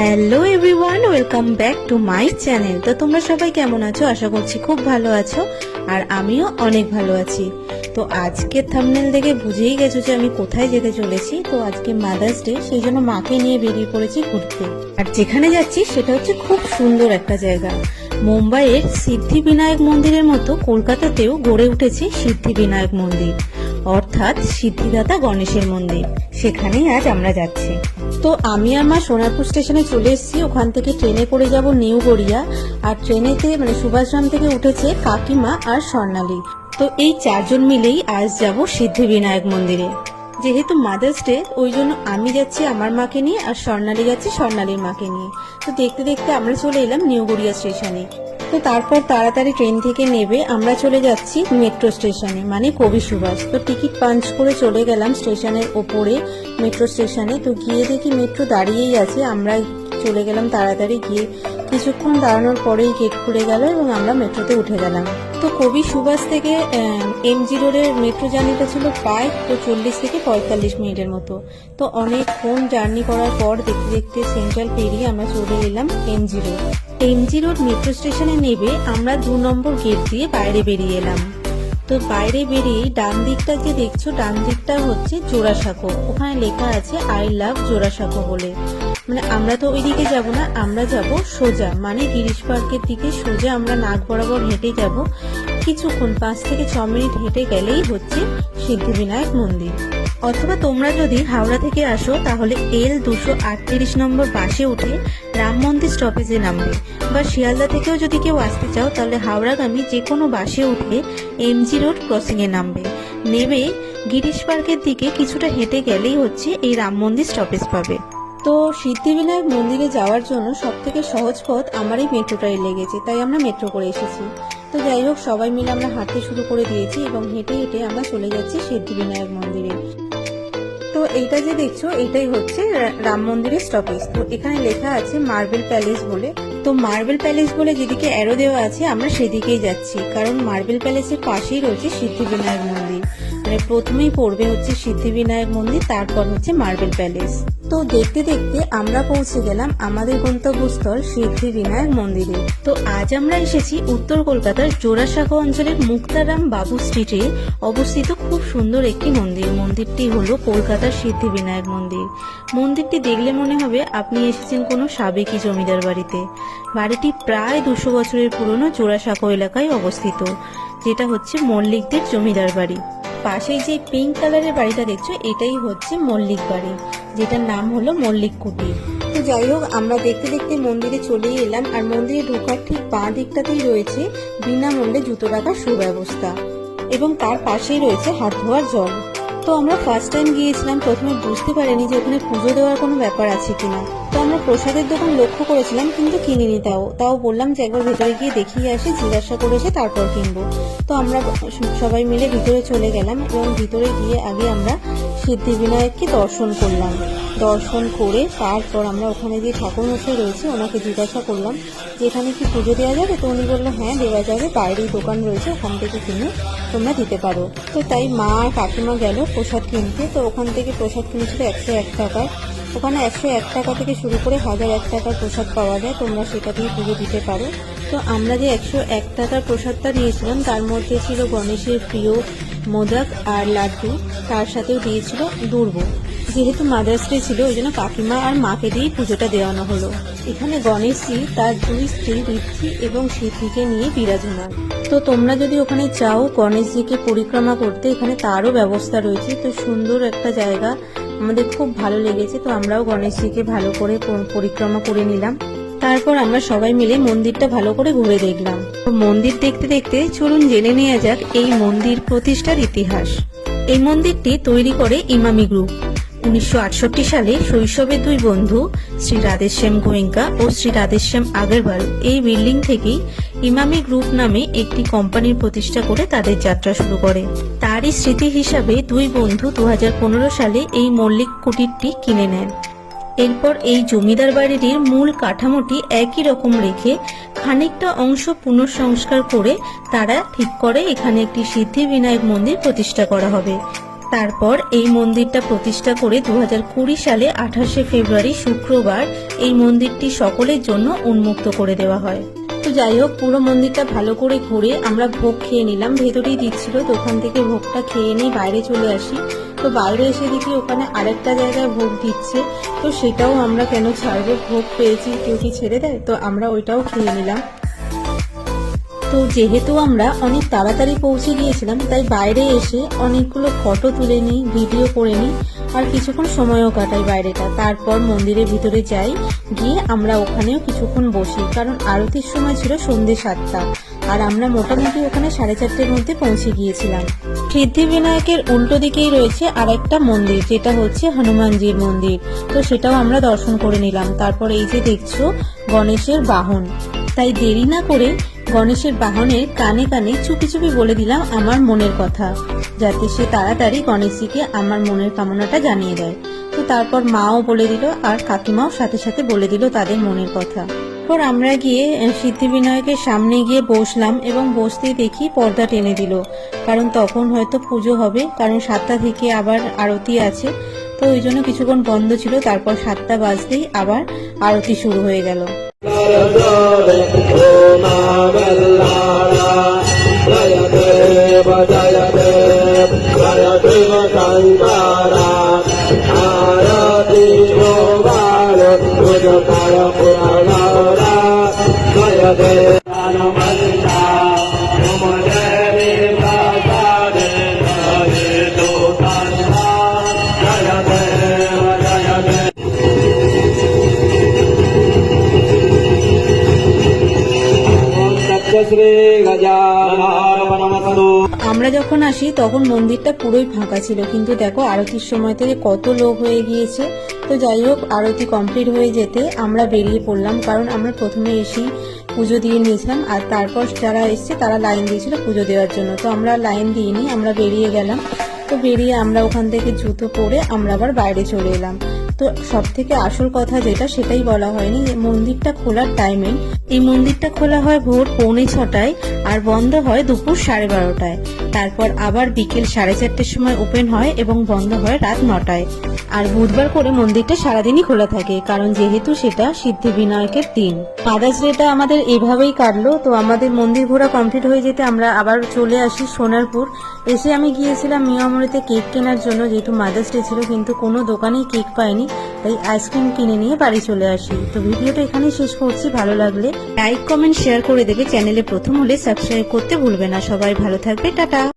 Hello everyone welcome back to my channel তো তোমরা সবাই কেমন আছো? আশা করছি খুব ভালো আছো আর আমিও অনেক ভালো আছি। তো আজকে থামনেল দেখে বুঝেই গেছো যে আমি কোথায় যেতে চলেছি। তো আজকে মাদার্স ডে সেই জন্য মাকে নিয়ে বেরিয়ে পড়েছি ঘুরতে। আর যেখানে যাচ্ছি, সেটা হচ্ছে খুব সুন্দর একটা জায়গা। মুম্বাইয়ের সিদ্ধিবিনায়ক মন্দিরের মতো কলকাতাতেও গড়ে উঠেছে সিদ্ধিবিনায়ক মন্দির, অর্থাৎ সিদ্ধিদাতা গণেশের মন্দির। সেখানেই আজ আমরা যাচ্ছি। তো আমি আর মা সোনারপুর স্টেশনে চলে এসেছি। ওখান থেকে ট্রেনে করে যাব নিউ গড়িয়া। আর ট্রেনেতে মানে সুভাষগ্রাম থেকে উঠেছে কাকিমা আর স্বর্ণালী। তো এই চারজন মিলেই আজ যাব সিদ্ধিবিনায়ক মন্দিরে। যেহেতু মাদার্স ডে ওই জন্য আমি যাচ্ছি আমার মাকে নিয়ে আর স্বর্ণালী যাচ্ছে স্বর্ণালীর মাকে নিয়ে। তো দেখতে দেখতে আমরা চলে এলাম নিউ গড়িয়া স্টেশনে তো তারপর তাড়াতাড়ি ট্রেন থেকে নেবে আমরা চলে যাচ্ছি মেট্রো স্টেশনে মানে কবি সুভাষ। তো টিকিট পাঞ্চ করে চলে গেলাম স্টেশনের ওপরে মেট্রো স্টেশনে তো গিয়ে দেখি মেট্রো দাঁড়িয়েই আছে। আমরা চলে গেলাম তাড়াতাড়ি গিয়ে কিছুক্ষণ দাঁড়ানোর পরেই গেট খুলে গেল এবং আমরা মেট্রোতে উঠে গেলাম। তো কবি সুভাষ থেকে এম জি রোডের মেট্রো জার্নিটা ছিল প্রায় তো চল্লিশ থেকে পঁয়তাল্লিশ মিনিটের মতো। তো অনেকক্ষণ জার্নি করার পর দেখতে দেখতে সেন্ট্রাল পেরিয়ে আমরা চলে এলাম M G road M G road metro স্টেশনে নেবে আমরা দু নম্বর গেট দিয়ে বাইরে বেরিয়ে এলাম। তো বাইরে বেরিয়ে ডান দিকটা যে দেখছ, ডান দিকটা হচ্ছে জোড়াসাঁকো। ওখানে লেখা আছে আই লাভ জোড়াসাঁকো বলে। মানে আমরা তো ওইদিকে যাব না, আমরা যাব সোজা। মানে গিরিশ পার্কের দিকে সোজা আমরা নাক বরাবর হেঁটে যাব। কিছুক্ষণ, পাঁচ থেকে ছ মিনিট হেঁটে গেলেই হচ্ছে সিদ্ধিবিনায়ক মন্দির। অথবা তোমরা যদি হাওড়া থেকে আসো, তাহলে এল দুশো আটত্রিশ নম্বর বাসে উঠে রাম মন্দির স্টপেজে নামবে। বা শিয়ালদা থেকেও যদি কেউ আসতে চাও, তাহলে হাওড়াগামী যে কোনো বাসে উঠে এমজি রোড ক্রসিংয়ে নামবে। নেমে গিরিশ পার্কের দিকে কিছুটা হেঁটে গেলেই হচ্ছে এই রাম মন্দির স্টপেজ পাবে। তো সিদ্ধিবিনায়ক মন্দিরে যাওয়ার জন্য সব থেকে সহজ পথ আমার এই মেট্রোটাই লেগেছে, তাই আমরা মেট্রো করে এসেছি। তো যাই হোক, সবাই মিলে আমরা হাঁটতে শুরু করে দিয়েছি এবং হেঁটে হেঁটে আমরা চলে যাচ্ছি সিদ্ধিবিনায়ক মন্দিরে। এইটা যে দেখছ, এইটাই হচ্ছে রাম মন্দিরের স্টপেজ তো এখানে লেখা আছে মার্বেল প্যালেস বলে। তো মার্বেল প্যালেস বলে যেদিকে অ্যারো দেওয়া আছে, আমরা সেদিকেই যাচ্ছি। কারণ মার্বেল প্যালেসের পাশেই রয়েছে সিদ্ধিবিনায়ক মন্দির। মানে প্রথমেই পড়বে হচ্ছে সিদ্ধিবিনায়ক মন্দির, তারপর হচ্ছে মার্বেল প্যালেস। তো দেখতে দেখতে আমরা পৌঁছে গেলাম আমাদের গন্তব্যস্থল সিদ্ধিবিনায়ক মন্দিরে। তো আজ আমরা এসেছি উত্তর কলকাতার জোড়াসাঁকো অঞ্চলের মুক্তারাম বাবু স্ট্রিটে অবস্থিত খুব সুন্দর একটি মন্দির। মন্দিরটি হলো কলকাতার সিদ্ধিবিনায়ক মন্দির। মন্দিরটি দেখলে মনে হবে আপনি এসেছেন কোনো সাবেকি জমিদার বাড়িতে। বাড়িটি প্রায় দুশো বছরের পুরনো জোড়াসাঁকো এলাকায় অবস্থিত, যেটা হচ্ছে মল্লিকদের জমিদার বাড়ি। পাশেই যে পিঙ্ক কালারের বাড়িটা দেখছ, এটাই হচ্ছে মল্লিক বাড়ি, যেটার নাম হলো মল্লিক কুটির। তো যাই হোক, আমরা দেখতে দেখতে মন্দিরে চলেই এলাম, আর মন্দিরে ঢোকার ঠিক বাঁ দিকটাতেই রয়েছে বিনামূল্যে জুতো রাখার সুব্যবস্থা। এবং তার পাশেই রয়েছে হাত ধোয়ার জল তো আমরা ফার্স্ট টাইম গিয়েছিলাম, প্রথমে বুঝতে পারিনি যে ওখানে পুজো দেওয়ার কোনো ব্যাপার আছে কিনা। তো আমরা প্রসাদের দোকান লক্ষ্য করেছিলাম, কিন্তু কিনিনি তাও। তাও বললাম যে একবার ভেতরে গিয়ে দেখিয়ে আসি, জিজ্ঞাসা করেছে তারপর কিনবো। তো আমরা সবাই মিলে ভিতরে চলে গেলাম এবং ভিতরে গিয়ে আগে আমরা সিদ্ধিবিনায়ককে দর্শন করলাম। দর্শন করে তারপর আমরা ওখানে যে ঠাকুর মশাই রয়েছে, ওনাকে জিজ্ঞাসা করলাম যে এখানে কি পুজো দেওয়া যাবে? তো উনি বলল হ্যাঁ দেওয়া যাবে। বাইরেই দোকান রয়েছে, ওখান থেকে কিনে তোমরা দিতে পারো। তো তাই মা আর কাকিমা গেল প্রসাদ কিনতে। তো ওখান থেকে প্রসাদ কিনেছিল একশো এক টাকায় ওখানে একশো এক টাকা থেকে শুরু করে হাজার এক টাকার প্রসাদ পাওয়া যায়। তোমরা সেটা দিয়ে পুজো দিতে পারো। তো আমরা যে একশো এক টাকার প্রসাদটা নিয়েছিলাম, তার মধ্যে ছিল গণেশের প্রিয় মোদক আর লাড্ডু। তার সাথেও দিয়েছিল দুর্ব। যেহেতু মাদার্স ডে ছিল, ওই জন্য কাকিমা আর মাকে দিয়েই পুজোটা দেওয়ানো হলো। এখানে গণেশজি তার দুই স্ত্রী ঋদ্ধি এবং সিদ্ধিকে নিয়ে বিরাজমান। তো তোমরা যদি ওখানে চাও গণেশজিকে পরিক্রমা করতে, এখানে তারও ব্যবস্থা রয়েছে। তো সুন্দর একটা জায়গা। আমাদের খুব ভালো লেগেছে, তো আমরাও গণেশজিকে ভালো করে পরিক্রমা করে নিলাম। তারপর আমরা সবাই মিলে মন্দিরটা ভালো করে ঘুরে দেখলাম। মন্দির দেখতে দেখতে চলুন জেনে নেওয়া যাক এই মন্দির প্রতিষ্ঠার ইতিহাস। এই মন্দিরটি তৈরি করে ইমামি গ্রুপ। উনিশশো আটষট্টি সালে শৈশবে দুই বন্ধু, শ্রী রাধেশ্যাম গোয়েঙ্কা ও শ্রী রাধেশ্যাম আগরওয়াল, এই বিল্ডিং থেকেই ইমামি গ্রুপ নামে একটি কোম্পানির প্রতিষ্ঠা করে তাদের যাত্রা শুরু করে। তারই স্মৃতি হিসাবে দুই বন্ধু দুহাজার পনেরো সালে এই মল্লিক কুটিরটি কিনে নেন। এরপর এই জমিদার বাড়িটির মূল কাঠামোটি একই রকম রেখে খানিকটা অংশ পুনঃসংস্কার করে তারা ঠিক করে এখানে একটি সিদ্ধি বিনায়ক মন্দির প্রতিষ্ঠা করা হবে। তারপর এই মন্দিরটা প্রতিষ্ঠা করে দু সালে আঠাশে ফেব্রুয়ারি শুক্রবার এই মন্দিরটি সকলের জন্য উন্মুক্ত করে দেওয়া হয়। তো যাই হোক, পুরো মন্দিরটা ভালো করে ঘুরে আমরা ভোগ খেয়ে নিলাম। ভেতরেই দিচ্ছিল তো ওখান থেকে ভোগটা খেয়ে নিয়ে বাইরে চলে আসি। তো বাইরে এসে দেখি ওখানে আরেকটা জায়গায় ভোগ দিচ্ছে। তো সেটাও আমরা কেন ছাড়বো? ভোগ পেয়েছি, কেউ কি ছেড়ে দেয়? তো আমরা ওইটাও খেয়ে নিলাম। তো যেহেতু আমরা অনেক তাড়াতাড়ি পৌঁছে গিয়েছিলাম, তাই বাইরে এসে অনেকগুলো ফটো তুলে নিই ভিডিও করে নিই, আর কিছুক্ষণ সময়ও কাটাই বাইরেটা। তারপর মন্দিরের ভিতরে যাই, গিয়ে আমরা ওখানেও কিছুক্ষণ বসি, কারণ আরতির সময় ছিল সন্ধে সাতটা, আর আমরা মোটামুটি ওখানে সাড়ে চারটের মধ্যে পৌঁছে গিয়েছিলাম। সিদ্ধিবিনায়কের উল্টো দিকেই রয়েছে আরেকটা মন্দির, যেটা হচ্ছে হনুমানজির মন্দির। তো সেটাও আমরা দর্শন করে নিলাম। তারপর এই যে দেখছ, গণেশের বাহন। তাই দেরি না করে গণেশের বাহনের কানে কানে চুপি চুপি বলে দিলাম আমার মনের কথা, যাতে সে তাড়াতাড়ি গণেশজিকে আমার মনের কামনাটা জানিয়ে দেয়। তো তারপর মাও বলে দিল আর কাকিমাও সাথে সাথে বলে দিল তাদের মনের কথা। তারপর আমরা গিয়ে সিদ্ধিবিনায়কের সামনে গিয়ে বসলাম এবং বসতেই দেখি পর্দা টেনে দিল। কারণ তখন হয়তো পুজো হবে, কারণ সাতটা থেকে আবার আরতি আছে। তো ওই জন্য কিছুক্ষণ বন্ধ ছিল, তারপর সাতটা বাজতেই আবার আরতি শুরু হয়ে গেল। জয় দেব জয় দেব জয় দেব শঙ্করা আমরা যখন আসি, তখন মন্দিরটা পুরোই ফাঁকা ছিল। কিন্তু দেখো, আরতির সময় থেকে কত লোক হয়ে গিয়েছে। তো যাই হোক, আরতি কমপ্লিট হয়ে যেতে আমরা বেরিয়ে পড়লাম। কারণ আমরা প্রথমে এসেই পুজো দিয়ে নিয়েছিলাম, আর তারপর যারা এসছে, তারা লাইন দিয়েছিল পুজো দেওয়ার জন্য। তো আমরা লাইন দিইনি, আমরা বেরিয়ে গেলাম। তো বেরিয়ে আমরা ওখান থেকে জুতো পরে আমরা আবার বাইরে চলে এলাম। তো সব থেকে আসল কথা যেটা, সেটাই বলা হয়নি। মন্দিরটা খোলার টাইমে এই মন্দিরটা খোলা হয় ভোর পৌনে ছটায় আর বন্ধ হয় দুপুর সাড়ে বারোটায়। তারপর আবার বিকেল সাড়ে চারটের সময় ওপেন হয় এবং বন্ধ হয় রাত নটায়। আর বুধবার করে মন্দিরটা সারাদিনই খোলা থাকে, কারণ যেহেতু সেটা সিদ্ধিবিনায়কের দিন। মাদার্স ডেটা আমাদের এভাবেই কাটলো, তো আমাদের মন্দির ঘোরা কমপ্লিট হয়ে যেতে আমরা আবার চলে আসি সোনারপুর। এসে আমি গিয়েছিলাম মিয়ামরিতে কেক কেনার জন্য, যেহেতু মাদার্স ডে ছিল, কিন্তু কোনো দোকানেই কেক পাইনি। তাই আইসক্রিম কিনে নিয়ে বাড়ি চলে আসি। তো ভিডিওটা এখানেই শেষ করছি, ভালো লাগলে লাইক, কমেন্ট, শেয়ার করে দেবে। চ্যানেলে প্রথম হলে সাবস্ক্রাইব করতে ভুলবে না। সবাই ভালো থাকবে, টাটা।